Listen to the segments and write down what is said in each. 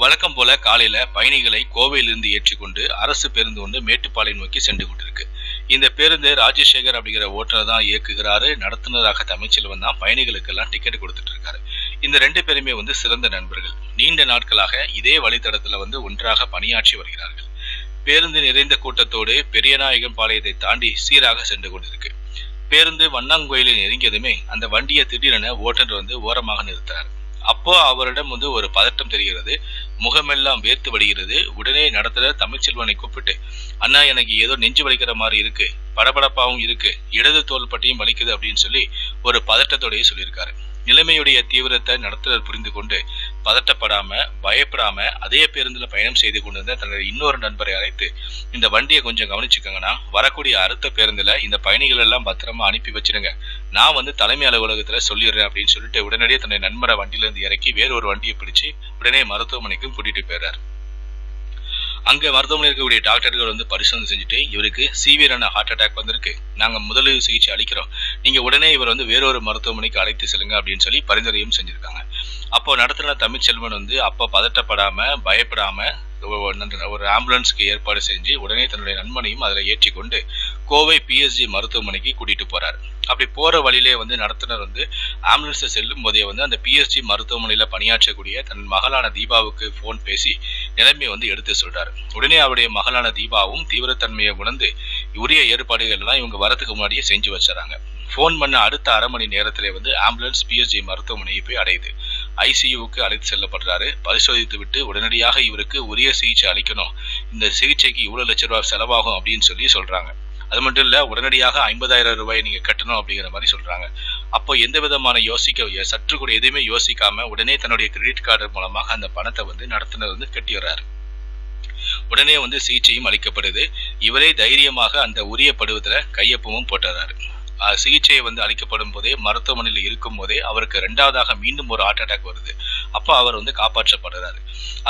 வழக்கம் போல காலையில பயணிகளை கோவையிலிருந்து ஏற்றிக்கொண்டு அரசு பேருந்து ஒன்று மேட்டுப்பாளையம் நோக்கி சென்று கொண்டிருக்கு. இந்த பேருந்து ராஜசேகர் அப்படிங்கிற ஓட்டுநர் தான் இயக்குகிறாரு. நடத்துனராக தமிழ்ச்செல்வன் தான் பயணிகளுக்கெல்லாம் டிக்கெட் கொடுத்துட்டு இருக்காரு இந்த ரெண்டு பேருமே வந்து சிறந்த நண்பர்கள். நீண்ட நாட்களாக இதே வழித்தடத்துல வந்து ஒன்றாக பணியாற்றி வருகிறார்கள். பேருந்து நிறைந்த கூட்டத்தோடு பெரியநாயகம் பாளையத்தை தாண்டி சீராக சென்று கொண்டிருக்கு. பேருந்து வண்ணாங்கோயிலில் நெருங்கியதுமே அந்த வண்டியை திடீரென ஓட்டுநர் வந்து ஓரமாக நிறுத்தினார். அப்போ அவரிடம் வந்து ஒரு பதட்டம் தெரிகிறது. முகமெல்லாம் வேர்த்து வடிகிறது. உடனே நடத்துற தமிழ்ச்செல்வனை கூப்பிட்டு அண்ணா எனக்கு ஏதோ நெஞ்சு வலிக்கிற மாதிரி இருக்கு. படபடப்பாவும் இருக்கு. இடது தோல் பட்டியும் வலிக்குது அப்படின்னு சொல்லி ஒரு பதட்டத்தோடையே சொல்லியிருக்காரு. நிலைமையுடைய தீவிரத்தை நடத்துதல் புரிந்து கொண்டு பதட்டப்படாம பயப்படாம அதே பேருந்துல பயணம் செய்து கொண்டிருந்த தன்னுடைய இன்னொரு நண்பரை அழைத்து இந்த வண்டியை கொஞ்சம் கவனிச்சுக்கோங்கன்னா வரக்கூடிய அடுத்த பேருந்துல இந்த பயணிகள் எல்லாம் பத்திரமா அனுப்பி வச்சிருங்க. நான் வந்து தலைமை அலுவலகத்தில் சொல்லிடுறேன் அப்படின்னு சொல்லிட்டு உடனடியே தன்னுடைய நண்பரை வண்டியிலேருந்து இறக்கி வேற ஒரு வண்டியை பிடிச்சி உடனே மருத்துவமனைக்கும் கூட்டிட்டு போயிடுறாரு. அங்கே மருத்துவமனையில் இருக்கக்கூடிய டாக்டர்கள் வந்து பரிசோதனை செஞ்சுட்டு இவருக்கு சீவியரான ஹார்ட் அட்டாக் வந்திருக்கு. நாங்கள் முதலுதவி சிகிச்சை அளிக்கிறோம். நீங்கள் உடனே இவர் வந்து வேறொரு மருத்துவமனைக்கு அழைத்து செல்லுங்க அப்படின்னு சொல்லி பரிந்துரையும் செஞ்சுருக்காங்க. அப்போ நடத்தின தமிழ்ச்செல்வன் வந்து அப்போ பதட்டப்படாமல் பயப்படாமல் ஒரு ஆம்புலன்ஸ்க்கு ஏற்பாடு செஞ்சு உடனே தன்னுடைய நண்பனையும் அதில் ஏற்றி கொண்டு கோவை பிஎஸ்ஜி மருத்துவமனைக்கு கூட்டிட்டு போறாரு. அப்படி போற வழியிலே வந்து நடத்துனர் வந்து ஆம்புலன்ஸ்ல செல்லும் போதே வந்து அந்த பிஎஸ்ஜி மருத்துவமனையில பணியாற்றக்கூடிய தன் மகளான தீபாவுக்கு போன் பேசி நிலைமையை வந்து எடுத்து சொல்றாரு. உடனே அவருடைய மகளான தீபாவும் தீவிரத்தன்மையை உணர்ந்து உரிய ஏற்பாடுகள் எல்லாம் இவங்க வரதுக்கு முன்னாடியே செஞ்சு வச்சுறாங்க ஃபோன் பண்ண அடுத்த அரை மணி நேரத்திலே வந்து ஆம்புலன்ஸ் பிஎஸ்ஜி மருத்துவமனையை போய் அடையுது. ஐசியூவுக்கு அழைத்து செல்லப்படுறாரு. பரிசோதித்து விட்டு உடனடியாக இவருக்கு உரிய சிகிச்சை அளிக்கணும். இந்த சிகிச்சைக்கு இவ்வளவு லட்ச ரூபாய் செலவாகும் அப்படின்னு சொல்லி சொல்றாங்க. அது மட்டும் இல்ல உடனடியாக ஐம்பதாயிரம் ரூபாய் நீங்க கட்டணும் அப்படிங்கிற மாதிரி சொல்றாங்க. அப்போ எந்த விதமான யோசிக்க சற்று கூட எதுவுமே யோசிக்காம உடனே தன்னுடைய கிரெடிட் கார்டு மூலமாக அந்த பணத்தை வந்து நடத்துனர் வந்து கட்டி வர்றாரு. உடனே வந்து சிகிச்சையும் அளிக்கப்படுது. இவரே தைரியமாக அந்த உரிய படுவதில் கையொப்பமும் போட்டுறாரு. சிகிச்சையை வந்து அளிக்கப்படும் போதே மருத்துவமனையில் இருக்கும் போதே அவருக்கு ரெண்டாவதாக மீண்டும் ஒரு ஹார்ட் அட்டாக் வருது. அப்போ அவர் வந்து காப்பாற்றப்படுறாரு.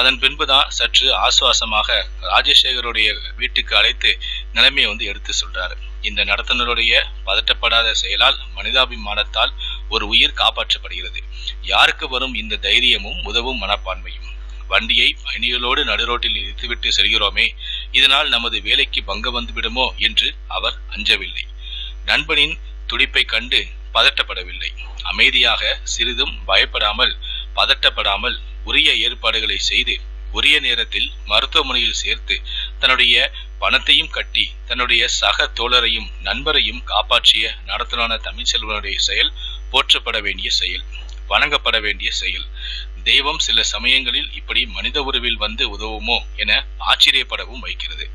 அதன் பின்புதான் சற்று ஆசுவாசமாக ராஜசேகருடைய வீட்டுக்கு அழைத்து நிலைமையை வந்து எடுத்து சொல்றாரு. இந்த நடத்துனருடைய பதட்டப்படாத செயலால் மனிதாபிமானத்தால் ஒரு உயிர் காப்பாற்றப்படுகிறது. யாருக்கு வரும் இந்த தைரியமும் உதவும் மனப்பான்மையும்? வண்டியை பயணிகளோடு நடுரோட்டில் இழுத்துவிட்டு செல்கிறோமே இதனால் நமது வேலைக்கு பங்க வந்துவிடுமோ என்று அவர் அஞ்சவில்லை. நண்பனின் துடிப்பை கண்டு பதட்டப்படவில்லை. அமைதியாக சிறிதும் பயப்படாமல் பதட்டப்படாமல் உரிய ஏற்பாடுகளை செய்து உரிய நேரத்தில் மருத்துவமனையில் சேர்த்து தன்னுடைய பணத்தையும் கட்டி தன்னுடைய சக தோழரையும் நண்பரையும் காப்பாற்றிய நடத்தலான தமிழ்ச்செல்வனுடைய செயல் போற்றப்பட வேண்டிய செயல் வணங்கப்பட வேண்டிய செயல். தெய்வம் சில சமயங்களில் இப்படி மனித உருவில் வந்து உதவுமோ என ஆச்சரியப்படவும் வைக்கிறது.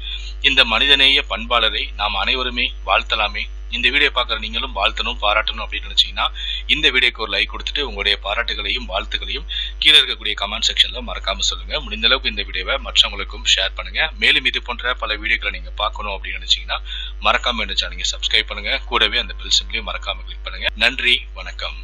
இந்த மனிதநேய பண்பாளரை நாம் அனைவருமே வாழ்த்தலாமே. இந்த வீடியோ பார்க்குற நீங்களும் வாழ்த்தணும் பாராட்டணும் அப்படின்னு நினைச்சீங்கன்னா இந்த வீடியோக்கு ஒரு லைக் கொடுத்துட்டு உங்களுடைய பாராட்டுகளையும் வாழ்த்துகளையும் கீழே இருக்கக்கூடிய கமெண்ட் செக்ஷன்ல மறக்காம சொல்லுங்க. முடிந்த அளவுக்கு இந்த வீடியோவை மற்றவங்களுக்கும் ஷேர் பண்ணுங்க. மேலும் இது போன்ற பல வீடியோக்களை நீங்க பார்க்கணும் அப்படின்னு நினைச்சீங்கன்னா மறக்காம இந்த சேனலை சப்ஸ்கிரைப் பண்ணுங்க. கூடவே அந்த பெல் சிம்லையும் மறக்காம கிளிக் பண்ணுங்க. நன்றி வணக்கம்.